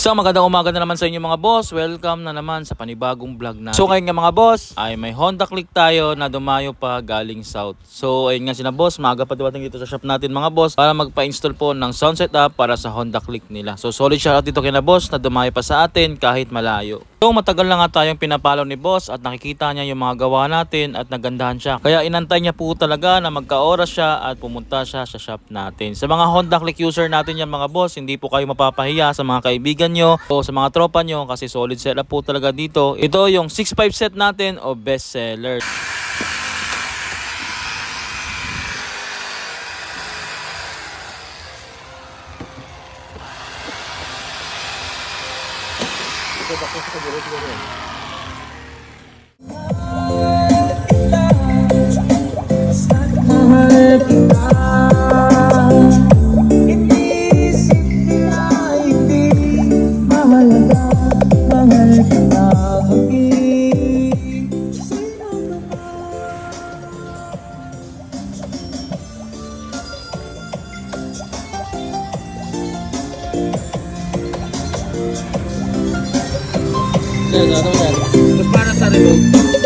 So magandang umaga na naman sa inyo mga boss. Welcome na naman sa panibagong vlog natin. So ngayon nga mga boss, ay may Honda Click tayo na dumayo pa galing South. So ayun nga sina boss, maaga pa dumating dito sa shop natin mga boss para magpa-install po ng sound setup para sa Honda Click nila. So solid shoutout dito kina boss na dumayo pa sa atin kahit malayo. So matagal na nga tayong pinapalo ni boss at nakikita niya yung mga gawa natin at nagandahan siya. Kaya inantay niya po talaga na magka-oras siya at pumunta siya sa shop natin. Sa mga Honda Click user natin yan mga boss, hindi po kayo mapapahiya sa mga kaibigan nyo o sa mga tropa nyo kasi solid setup po talaga dito. Ito yung 6.5 set natin o best seller. 이거 바꿔서 내려주거든. Ano yan? Ito para sa remote.